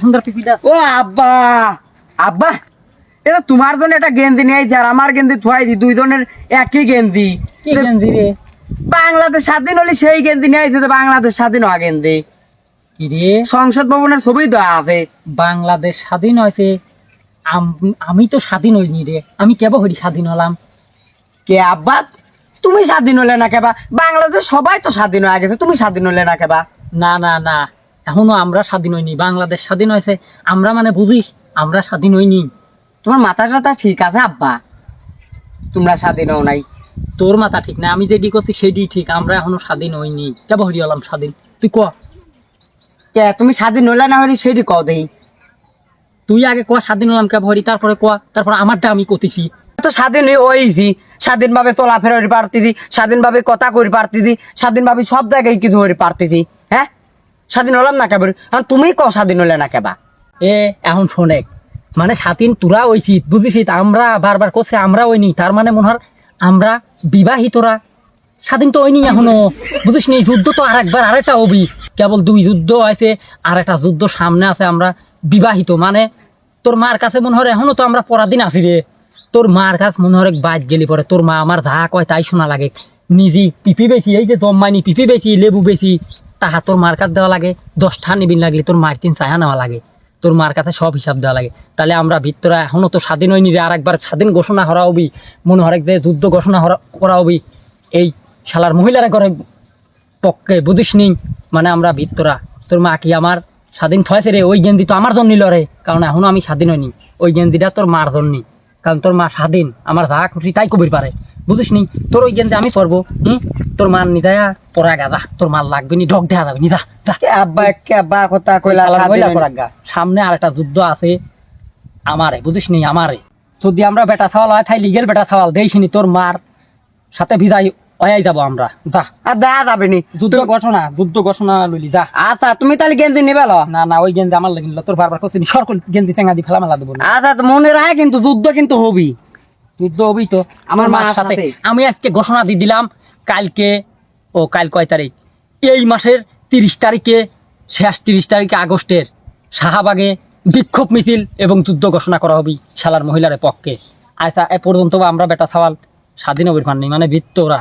সুন্দর পিপিটা ও আব্বা! আব্বা! এটা তোমার জন্য একটা গেঞ্জি নিয়ে আইছি আর আমার গেঞ্জি থুয়াই দি দুইজনের একই গেঞ্জি। কি গেঞ্জি রে? বাংলাদেশ স্বাধীন হলে সেই গেঞ্জি নিয়ে আইছে বাংলাদেশ স্বাধীন হওয়া গেঞ্জি। কি রে? সংসদ ভবনের ছবি দেওয়া আছে। বাংলাদেশ স্বাধীন হয়েছে। আম- তো স্বাধীন হইনি রে। আমি কেবল হরি স্বাধীন হলাম। কে আব্বা? তুমি স্বাধীন হলে না কেবা? বাংলাদেশ সবাই তো স্বাধীন হয়ে গেছে তুমি স্বাধীন হলে না কেবা? না না না। এখনও আমরা স্বাধীন হইনি বাংলাদেশ স্বাধীন হয়েছে। আমরা মানে বুঝিস আমরা স্বাধীন হইনি। তোমার মাথা টাথা ঠিক আছে আব্বা? তোমরা স্বাধীন হও নাই। তোর মাথা ঠিক না আমি যেটি করছি সেটি ঠিক আমরা এখনও স্বাধীন হইনি। কেবল হরি হলাম স্বাধীন। তুই ক? কে তুমি স্বাধীন হলে না হলে সেটি কও দেই। তুই আগে ক স্বাধীন হলাম কেবল হরি তারপরে ক? তারপরে আমারটা আমি কতিছি। তো স্বাধীন হয়েছি স্বাধীনভাবে চলাফেরা করে পারতেছি স্বাধীনভাবে কথা করে পারতেছি স্বাধীনভাবে সব জায়গায় কিছু করে পারতেছি হ্যাঁ? স্বাধীন হলাম না এখন তুমি ক স্বাধীন হলে না কেবা? এ, এখন শোনে মানে স্বাধীন তোরা হইছিস বুঝিস আমরা বারবার করছে আমরা হইনি। তার মানে মনে হয় আমরা বিবাহিতরা। স্বাধীন তো হইনি এখনও। বুঝিস নি যুদ্ধ তো আরেকবার, আরেকটা হবি। কেবল দুই যুদ্ধ আছে আর একটা যুদ্ধ সামনে আছে, আমরা বিবাহিত। মানে তোর মার কাছে মনে হয় এখনও তো আমরা পরাধীন আছি রে। তোর মার কাছ মনে হয় বাদ গেলি পরে, তোর মা আমার ধা কয় তাই শোনা লাগে। নিজে পিপি বেশি, এই যে জম্মাইনি পিপি বেশি, লেবু বেশি, তাহা তোর মার কাছে দেওয়া লাগে। দশটা নিবিন লাগলে তোর মার তিন চায়া নেওয়া লাগে। তোর মার কাছে সব হিসাব দেওয়া লাগে। তাহলে আমরা ভিতরে এখনও তো স্বাধীন হয়নি রে আর একবার স্বাধীন ঘোষণা করা হবি মনে হরেক যে যুদ্ধ ঘোষণা হরা- করা হবি এই শালার মহিলারা করে পক্ষে বুঝিস নি মানে আমরা ভিতরা। তোর মা কি আমার স্বাধীন থয়েছে রে? ওই গেন্দি তো আমার জন্য রে কারণ এখনও আমি স্বাধীন হইনি। ওই গেন্দিটা তোর মার জন্য কারণ তোর মা স্বাধীন আমার যা খুশি তাই কবির পারে। বুঝিস নি? তোর ওই গেন্দি আমি পরবো হুম? তোর মার নিদায়া পরা গাদা তোর মার লাগবে নি ঢক দেয়া যাবে নিদা আব্বা একে আব্বা কথা কইলা। পরাগা। সামনে আর একটা যুদ্ধ আছে আমারে বুঝিস নি আমারে। যদি আমরা বেটা ছাওয়াল হয় তাই লিগেল বেটা ছাওয়াল দেইছিনি তোর মার সাথে বিদায় হয়ে যাব আমরা যা। আর যাবে নি। যুদ্ধ ঘটনা যুদ্ধ ঘটনা লইলি যা। আচ্ছা তুমি তাহলে গেঞ্জি নিবে না না ওই গেন্দি আমার লাগিল তোর বারবার করছিস সরকল গেন্দি টেঙ্গা দি ফেলা মেলা দেবো না। আচ্ছা মনে রাখে কিন্তু যুদ্ধ কিন্তু হবি। যুদ্ধ হবি তো আমার মার সাথে। সাথে। আমি আজকে ঘোষণা দিয়ে দিলাম কালকে ও কাল কয় তারিখ? এই মাসের তিরিশ তারিখে শেষ তিরিশ তারিখে আগস্টের শাহবাগে বিক্ষোভ মিছিল এবং যুদ্ধ ঘোষণা করা হবি শালার মহিলার পক্ষে। আচ্ছা এ পর্যন্ত আমরা বেটা সওয়াল স্বাধীন অভিমান নেই মানে বৃত্তরা।